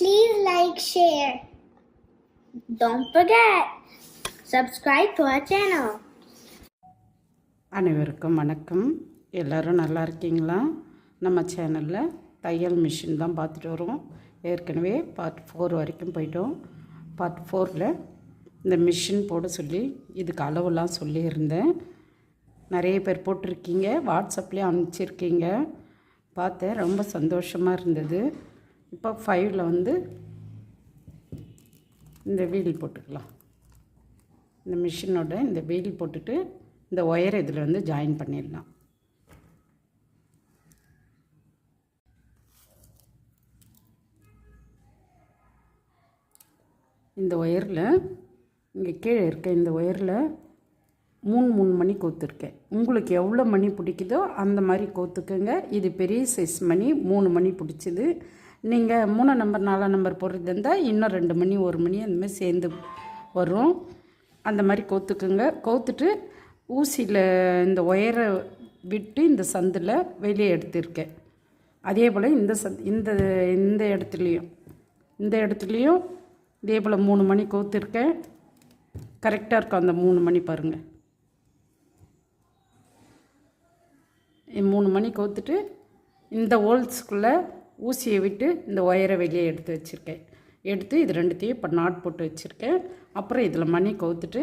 Please like, share. Don't forget, subscribe to our channel. அனைவருக்கும் வணக்கம். எல்லோரும் நல்லா இருக்கீங்களா? நம்ம சேனலில் தையல் மிஷின் தான் பார்த்துட்டு வரோம் ஏற்கனவே பார்ட் ஃபோர் வரைக்கும் போயிட்டோம். பார்ட் ஃபோரில் இந்த மிஷின் போட சொல்லி இதுக்கு அளவுலாம் சொல்லியிருந்தேன். நிறைய பேர் போட்டிருக்கீங்க. வாட்ஸ்அப்லேயும் அனுப்பிச்சிருக்கீங்க. பார்த்தேன் ரொம்ப சந்தோஷமாக இருந்தது. இப்போ ஃபைவ்ல வந்து இந்த வீல் போட்டுக்கலாம். இந்த மிஷினோட இந்த வீல் போட்டுட்டு இந்த ஒயர் இதில் வந்து ஜாயின் பண்ணிடலாம். இந்த ஒயரில் இங்கே கீழே இருக்க இந்த ஒயரில் மூணு மூணு மணி கோத்துருக்கேன் உங்களுக்கு எவ்வளோ மணி பிடிக்குதோ அந்த மாதிரி கோத்துக்குங்க. இது பெரிய சைஸ் மணி மூணு மணி பிடிச்சிது. நீங்கள் மூணு நம்பர் நாலாம் நம்பர் போடுறது இருந்தால் இன்னும் ரெண்டு மணி ஒரு மணி அந்த மாதிரி சேர்ந்து வரும். அந்த மாதிரி கோத்துக்குங்க. கோத்துட்டு ஊசியில் இந்த ஒயரை விட்டு இந்த சந்தில் வெளியே எடுத்திருக்கேன். அதே போல் இந்த சந்த் இந்த இந்த இடத்துலையும். இந்த இடத்துலையும் இதே போல் மூணு மணி கோத்துருக்கேன். கரெக்டாக இருக்கும் அந்த மூணு மணி பாருங்கள் மூணு மணி கோத்துட்டு இந்த ஹோல்ஸ்குள்ளே ஊசியை விட்டு இந்த ஒயரை வெளியே எடுத்து வச்சுருக்கேன். எடுத்து இது ரெண்டுத்தையும் இப்போ நாட் போட்டு வச்சுருக்கேன். அப்புறம் இதில் மணி கோத்துட்டு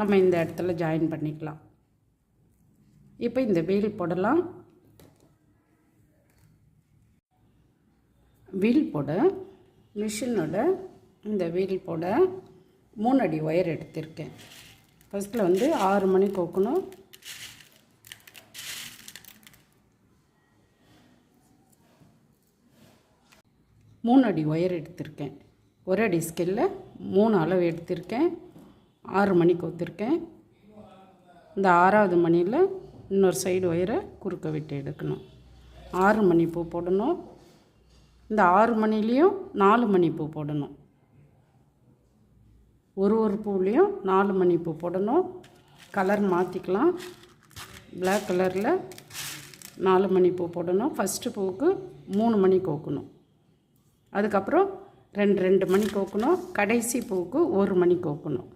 நம்ம இந்த இடத்துல ஜாயின் பண்ணிக்கலாம். இப்போ இந்த வீல் போடலாம். வீல் போட மிஷினோட இந்த வீல் போட மூணு அடி ஒயர் எடுத்திருக்கேன். ஃபஸ்ட்டில் வந்து ஆறு மணி கோக்கணும் மூணு அடி ஒயர் எடுத்திருக்கேன். ஒரு அடி ஸ்கெல்லில் மூணு அளவு எடுத்திருக்கேன். ஆறு மணி கோத்திருக்கேன். இந்த ஆறாவது மணியில் இன்னொரு சைடு ஒயரை குறுக்க விட்டு எடுக்கணும். ஆறு மணி பூ போடணும். இந்த ஆறு மணிலேயும் நாலு மணி பூ போடணும். ஒரு ஒரு பூலேயும் நாலு மணி பூ போடணும். கலர் மாற்றிக்கலாம் பிளாக் கலரில் நாலு மணி பூ போடணும். ஃபஸ்ட்டு பூவுக்கு மூணு மணி கோக்கணும். அதுக்கப்புறம் ரெண்டு ரெண்டு மணி கோக்கணும். கடைசி பூவுக்கு ஒரு மணி கோக்கணும்.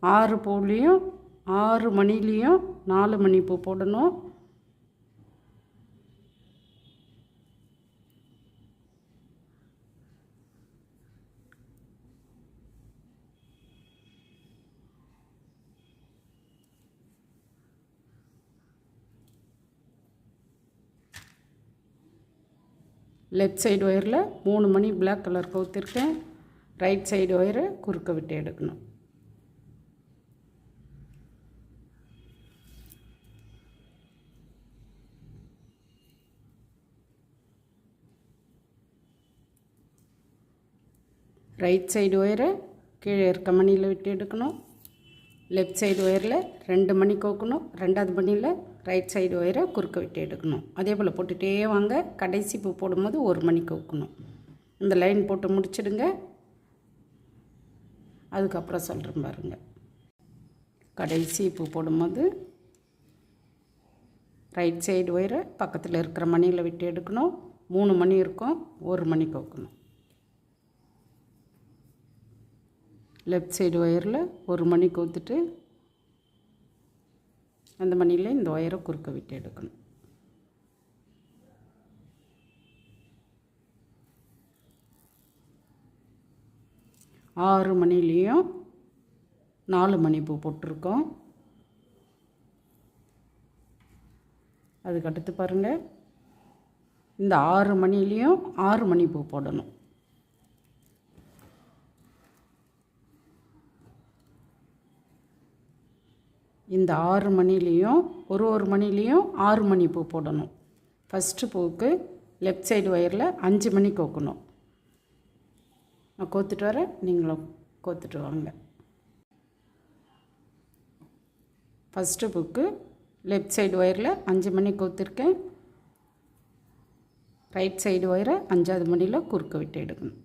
ஆறு பூலேயும் ஆறு மணிலேயும் நாலு மணி பூ போடணும். லெஃப்ட் சைடு ஒயரில் மூணு மணி பிளாக் கலர் கவுத்திருக்கேன் ரைட் சைடு ஒயரை குறுக்க விட்டு எடுக்கணும். ரைட் சைடு ஒயரை கீழே இருக்க மணியில் விட்டு எடுக்கணும். லெஃப்ட் சைடு ஒயரில் ரெண்டு மணி கோக்கணும் ரெண்டாவது மணியில் ரைட் சைடு ஒயரை குறுக்க விட்டு எடுக்கணும். அதே போல் போட்டுகிட்டே வாங்க. கடைசி பூ போடும்போது ஒரு மணி கோக்கணும். இந்த லைன் போட்டு முடிச்சிடுங்க. அதுக்கப்புறம் சொல்கிறேன் பாருங்கள் கடைசி பூ போடும்போது ரைட் சைடு ஒயரை பக்கத்தில் இருக்கிற மணியில் விட்டு எடுக்கணும். மூணு மணி இருக்கும் ஒரு மணி கோக்கணும். லெஃப்ட் சைடு ஒயரில் ஒரு மணி கோத்துட்டு அந்த மணியில் இந்த ஒயரை குறுக்க விட்டு எடுக்கணும். ஆறு மணிலேயும் நாலு மணி பூ போட்டிருக்கோம். அதுக்கடுத்து பாருங்கள் இந்த ஆறு மணிலேயும் ஆறு மணி பூ போடணும். இந்த ஆறு மணிலேயும் ஒரு ஒரு மணிலேயும் ஆறு மணி பூ போடணும். ஃபஸ்ட்டு பூவுக்கு லெஃப்ட் சைடு ஒயரில் அஞ்சு மணி கோக்கணும். நான் கோத்துட்டு வரேன் நீங்களும் கோத்துட்டு வாங்க. ஃபஸ்ட்டு பூக்கு லெஃப்ட் சைடு ஒயரில் அஞ்சு மணி கோத்துருக்கேன். ரைட் சைடு ஒயரை அஞ்சாவது மணியில் குறுக்க விட்டு எடுக்கணும்.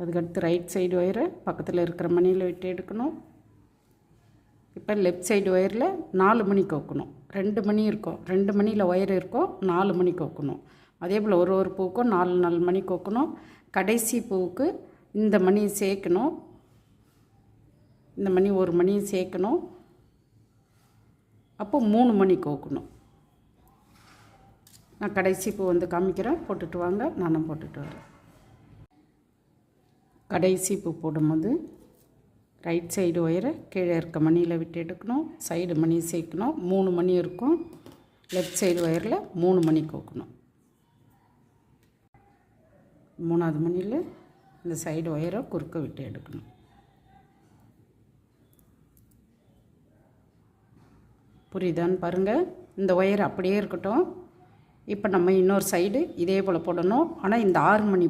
அதுக்கடுத்து ரைட் சைடு ஒயரை பக்கத்தில் இருக்கிற மணியில் விட்டு எடுக்கணும். இப்போ லெஃப்ட் சைடு ஒயரில் நாலு மணி கோக்கணும். ரெண்டு மணி இருக்கும். ரெண்டு மணியில் ஒயர் இருக்கும். நாலு மணி கோக்கணும். அதே போல் ஒரு ஒரு பூவுக்கும் நாலு நாலு மணி கோக்கணும். கடைசி பூவுக்கு இந்த மணி சேர்க்கணும். இந்த மணி ஒரு மணி சேர்க்கணும். அப்போ மூணு மணி கோக்கணும். நான் கடைசி பூ வந்து காமிக்கிறேன். போட்டுட்டு வாங்க. நானும் போட்டுட்டு வரேன். கடைசி பூ போடும்போது ரைட் சைடு ஒயரை கீழே இருக்க மணியில் விட்டு எடுக்கணும் சைடு மணி சேர்க்கணும் மூணு மணி இருக்கும். லெஃப்ட் சைடு ஒயரில் மூணு மணி கோக்கணும். மூணாவது மணியில் இந்த சைடு ஒயரை குறுக்க விட்டு எடுக்கணும். புரியுதான்னு பாருங்கள் இந்த ஒயர் அப்படியே இருக்கட்டும். இப்போ நம்ம இன்னொரு சைடு இதே போல் போடணும். ஆனால் இந்த ஆறு மணி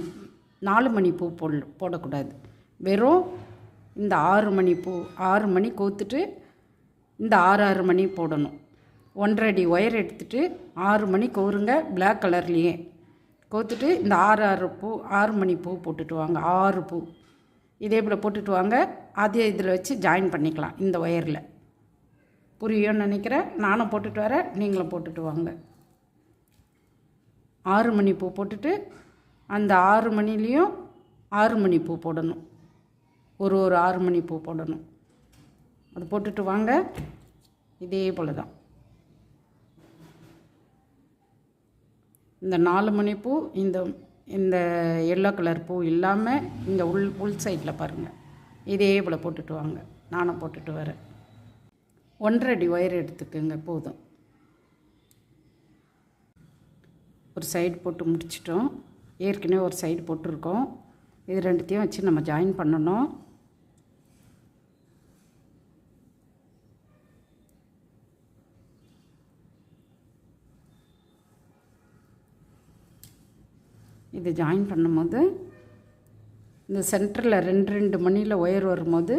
நாலு மணி பூ போட போடக்கூடாது. வெறும் இந்த ஆறு மணி பூ ஆறு மணி கோத்துட்டு இந்த ஆறு ஆறு மணி போடணும். ஒன்றரை அடி ஒயர் எடுத்துட்டு ஆறு மணி கோருங்க பிளாக் கலர்லேயே கோத்துட்டு இந்த ஆறு ஆறு பூ ஆறு மணி பூ போட்டுட்டு வாங்க. ஆறு பூ. இதே போல் போட்டுட்டு வாங்க. அதே இதில் வச்சு ஜாயின் பண்ணிக்கலாம் இந்த ஒயரில். புரியும்னு நினைக்கிறேன். நானும் போட்டுட்டு வரேன். நீங்களும் போட்டுட்டு வாங்க. ஆறு மணி பூ போட்டுட்டு அந்த ஆறு மணிலேயும் ஆறு மணி பூ போடணும். ஒரு ஒரு ஆறு மணி பூ போடணும். அது போட்டுட்டு வாங்க. இதே போல் தான் இந்த நாலு மணி பூ இந்த இந்த எல்லோ கலர் பூ இல்லாமல் இந்த உள் உள் சைடில் பாருங்கள் இதே போல் போட்டுட்டு வாங்க. நானும் போட்டுட்டு வரேன். ஒன்றரை அடி ஒயர் எடுத்துக்கோங்க போதும். ஒரு சைடு போட்டு முடிச்சிட்டோம். ஏற்கனவே ஒரு சைடு போட்டிருக்கோம். இது ரெண்டுத்தையும் வச்சு நம்ம ஜாயின் பண்ணணும். இது ஜாயின் பண்ணும்போது இந்த சென்டரில் ரெண்டு ரெண்டு மணியில் ஒயர் வரும்போது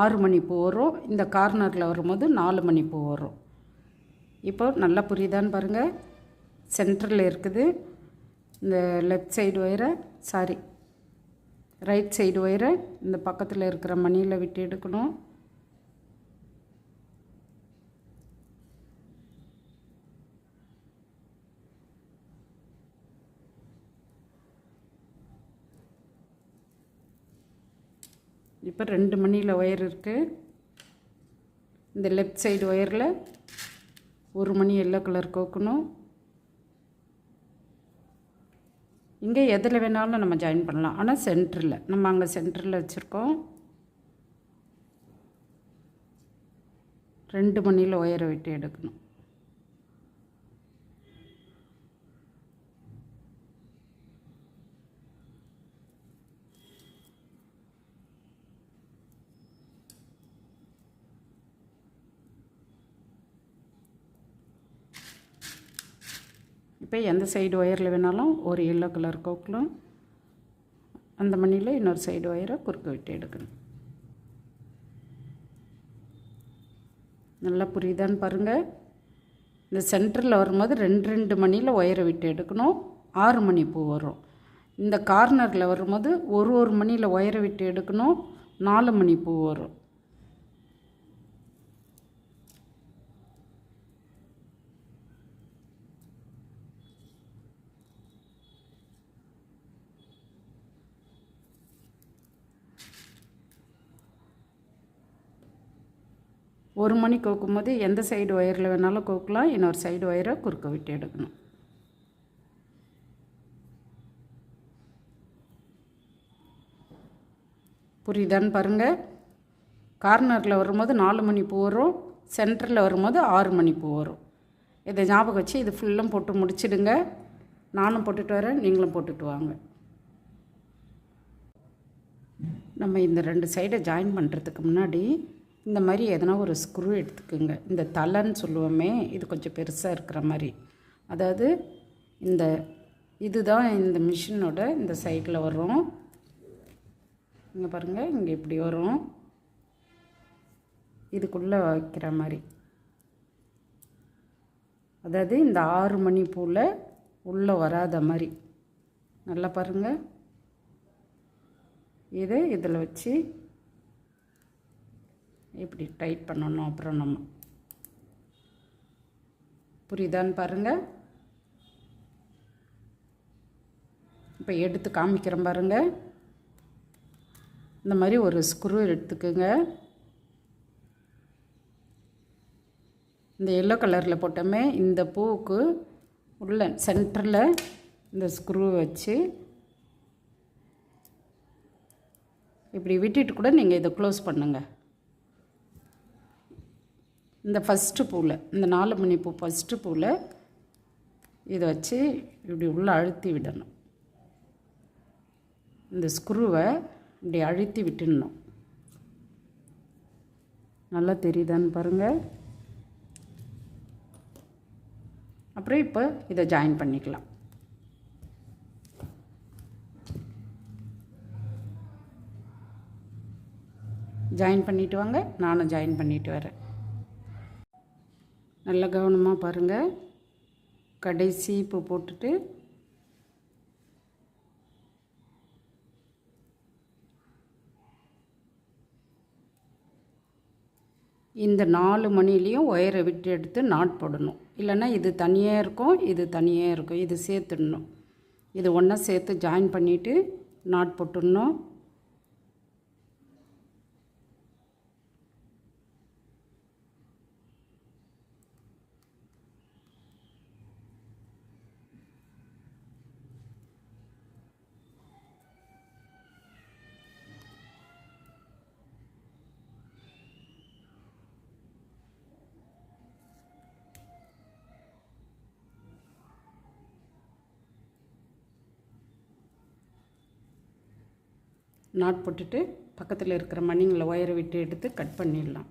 ஆறு மணி பூ வரும். இந்த கார்னரில் வரும்போது நாலு மணி பூ வரும். இப்போ நல்லா புரியுதான்னு பாருங்கள் சென்டரில் இருக்குது. இந்த லெஃப்ட் சைடு ஒயரை சாரி ரைட் சைடு ஒயரை இந்த பக்கத்தில் இருக்கிற மணியில் விட்டு எடுக்கணும். இப்போ ரெண்டு மணியில் ஒயர் இருக்குது இந்த லெஃப்ட் சைடு ஒயரில் ஒரு மணி எல்லோ கலர் கோக்கணும். இங்கே எதில் வேணாலும் நம்ம ஜாயின் பண்ணலாம். ஆனால் சென்டரில் நம்ம அங்கே சென்டரில் வச்சுருக்கோம். ரெண்டு மணியில் ஒயரை விட்டு எடுக்கணும். இப்போ எந்த சைடு ஒயரில் வேணாலும் ஒரு எல்லோ கலர் கோக்கிலும். அந்த மணியில் இன்னொரு சைடு ஒயரை குறுக்க விட்டு எடுக்கணும். நல்லா புரியுதான்னு பாருங்கள் இந்த சென்டரில் வரும்போது ரெண்டு ரெண்டு மணியில் ஒயரை விட்டு எடுக்கணும். ஆறு மணி பூ வரும். இந்த கார்னரில் வரும்போது ஒரு ஒரு மணியில் ஒயரை விட்டு எடுக்கணும். நாலு மணி பூ வரும். ஒரு மணி கோக்கும்போது எந்த சைடு ஒயரில் வேணாலும் கோக்கலாம் இன்னொரு சைடு ஒயரை குறுக்க விட்டு எடுக்கணும். புரியுதான்னு பாருங்கள் கார்னரில் வரும்போது நாலு மணி பூ வரும் சென்டரில் வரும்போது ஆறு மணி பூ வரும். இதை ஞாபகம் வச்சு இது ஃபுல்லும் போட்டு முடிச்சிடுங்க. நானும் போட்டுட்டு வரேன் நீங்களும் போட்டுட்டு வாங்க. நம்ம இந்த ரெண்டு சைடை ஜாயின் பண்ணுறதுக்கு முன்னாடி இந்த மாதிரி எதனா ஒரு ஸ்க்ரூ எடுத்துக்கோங்க. இந்த தலைன்னு சொல்லுவோமே இது கொஞ்சம் பெருசாக இருக்கிற மாதிரி. அதாவது இந்த இதுதான் இந்த மிஷினோட இந்த சைடில் வரும். இங்கே பாருங்கள் இங்கே இப்படி வரும். இதுக்குள்ளே வைக்கிற மாதிரி. அதாவது இந்த ஆறு மணி பூவில் உள்ளே வராத மாதிரி. நல்லா பாருங்கள் இதை இதில் வச்சு இப்படி டைட் பண்ணணும் அப்புறம் நம்ம புரியுதான்னு பாருங்கள் இப்போ எடுத்து காமிக்கிறேன் பாருங்கள் இந்த மாதிரி ஒரு ஸ்க்ரூ எடுத்துக்கோங்க. இந்த எல்லோ கலரில் போட்டோமே இந்த பூவுக்கு உள்ள சென்டரில் இந்த ஸ்க்ரூ வச்சு இப்படி விட்டுட்டு கூட நீங்கள் இதை க்ளோஸ் பண்ணுங்கள் இந்த ஃபஸ்ட்டு பூவில் இந்த நாலு மணி பூ ஃபஸ்ட்டு பூவில் இதை வச்சு இப்படி உள்ளே அழுத்தி விடணும். இந்த ஸ்க்ரூவை இப்படி அழுத்தி விட்டுடணும். நல்லா தெரியுதான்னு பாருங்கள் அப்புறம் இப்போ இதை ஜாயின் பண்ணிக்கலாம். ஜாயின் பண்ணிட்டு வாங்க நானும் ஜாயின் பண்ணிவிட்டு வரேன். நல்ல கவனமாக பாருங்கள் கடைசி இப்போ போட்டுட்டு. இந்த நாலு மணிலையும் ஒயரை விட்டு எடுத்து நாட் போடணும். இல்லைன்னா இது தனியாக இருக்கும் இது தனியாக இருக்கும். இது சேர்த்துடணும். இது ஒன்றா சேர்த்து ஜாயின் பண்ணிவிட்டு நாட் போட்டுடணும். நாட் போட்டுட்டு பக்கத்தில் இருக்கிற மணிங்களை ஒயரை விட்டு எடுத்து கட் பண்ணிடலாம்.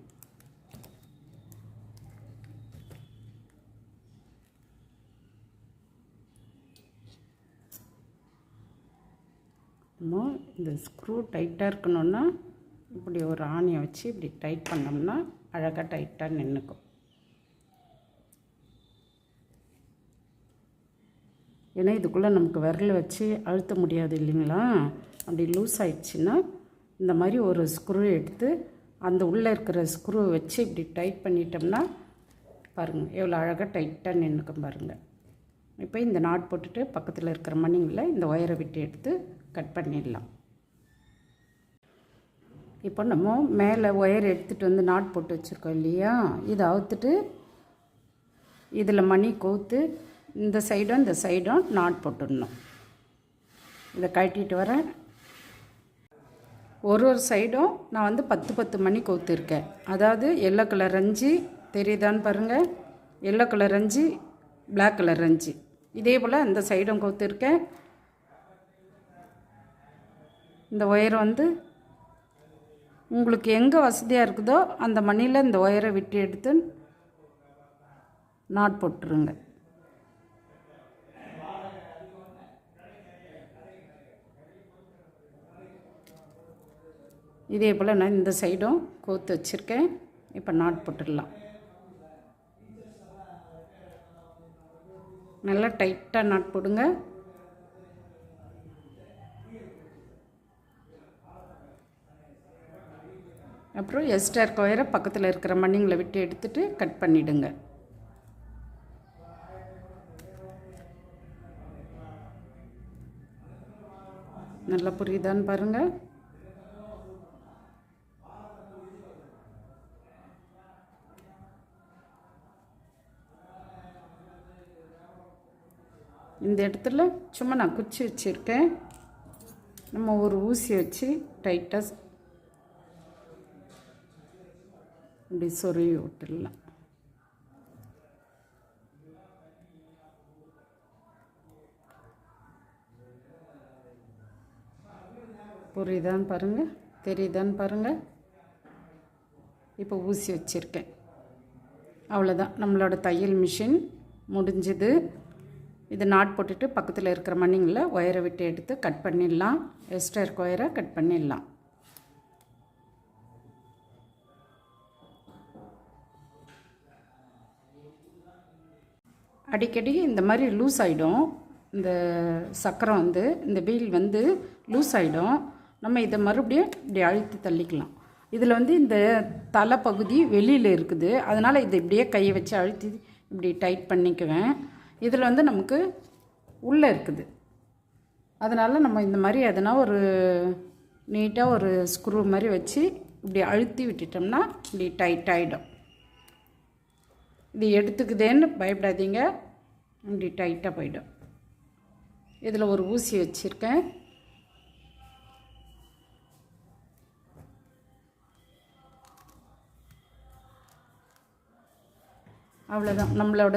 நம்ம இந்த ஸ்க்ரூ டைட்டாக இருக்கணும்னா இப்படி ஒரு ஆணியை வச்சு இப்படி டைட் பண்ணோம்னா அழகாக டைட்டாக நின்றுக்கும் ஏன்னா இதுக்குள்ளே நமக்கு விரல் வச்சு அழுத்த முடியாது இல்லைங்களா? அப்படி லூஸ் ஆயிடுச்சுன்னா இந்த மாதிரி ஒரு ஸ்க்ரூ எடுத்து அந்த உள்ளே இருக்கிற ஸ்க்ரூவை வச்சு இப்படி டைட் பண்ணிட்டோம்னா பாருங்கள் எவ்வளோ அழகாக டைட்டாக நின்றுக்கும் பாருங்கள் இப்போ இந்த நாட் போட்டுட்டு பக்கத்தில் இருக்கிற மணிங்களில் இந்த ஒயரை விட்டு எடுத்து கட் பண்ணிடலாம். இப்போ நம்ம மேலே ஒயர் எடுத்துகிட்டு வந்து நாட் போட்டு வச்சுருக்கோம் இல்லையா? இதை அவுத்துட்டு இதில் மணி கோத்து இந்த சைடும் இந்த சைடும் நாட் போட்டுடணும். இதை கழட்டிட்டு வரேன் ஒரு ஒரு சைடும் நான் வந்து பத்து பத்து மணி கோத்துருக்கேன். அதாவது எல்லோ கலர் அஞ்சு தெரியுதான்னு பாருங்கள் எல்லோ கலர் அஞ்சு பிளாக் கலர் அஞ்சு. இதே போல் அந்த சைடும் கோத்துருக்கேன். இந்த ஒயர் வந்து உங்களுக்கு எங்கே வசதியாக இருக்குதோ அந்த மணியில் இந்த ஒயரை விட்டு எடுத்து நாட் போட்டுருங்க. இதே போல் நான் இந்த சைடும் கோத்து வச்சுருக்கேன். இப்போ நாட் போட்டுடலாம். நல்லா டைட்டாக நாட் போடுங்க. அப்புறம் எக்ஸ்ட்ரா இருக்க ஒயரை பக்கத்தில் இருக்கிற மண்ணிங்களை விட்டு எடுத்துகிட்டு கட் பண்ணிவிடுங்க நல்லா புரியுதான்னு பாருங்கள் இந்த இடத்துல சும்மா நான் குச்சி வச்சுருக்கேன். நம்ம ஒரு ஊசி வச்சு டைட்டாக இப்படி சொருவி விட்டுடலாம். புரியுதான்னு பாருங்கள் தெரியுதான்னு பாருங்கள் இப்போ ஊசி வச்சுருக்கேன். அவ்வளோதான் நம்மளோட தையல் மிஷின் முடிஞ்சுது. இது நாட் போட்டுட்டு பக்கத்தில் இருக்கிற மண்ணிங்களில் ஒயரை விட்டு எடுத்து கட் பண்ணிடலாம். எக்ஸ்ட்ரா இருக்க ஒயரை கட் பண்ணிடலாம். அடிக்கடி இந்த மாதிரி லூஸ் ஆகிடும் இந்த சக்கரம் வந்து இந்த வீல் வந்து லூஸ் ஆகிடும் நம்ம இதை மறுபடியும் இப்படி அழுத்தி தள்ளிக்கலாம். இதில் வந்து இந்த தலைப்பகுதி வெளியில் இருக்குது. அதனால் இதை இப்படியே கையை வச்சு அழுத்தி இப்படி டைட் பண்ணிக்குவேன். இதில் வந்து நமக்கு உள்ளே இருக்குது. அதனால் நம்ம இந்த மாதிரி எதனா ஒரு நீட்டாக ஒரு ஸ்க்ரூ மாதிரி வச்சு இப்படி அழுத்தி விட்டுட்டோம்னா இப்படி டைட் ஆகிடும் இது எடுத்துக்குதேன்னு பயப்படாதீங்க. இப்படி டைட்டாக போயிடும். இதில் ஒரு ஊசி வச்சுருக்கேன். அவ்வளோதான் நம்மளோட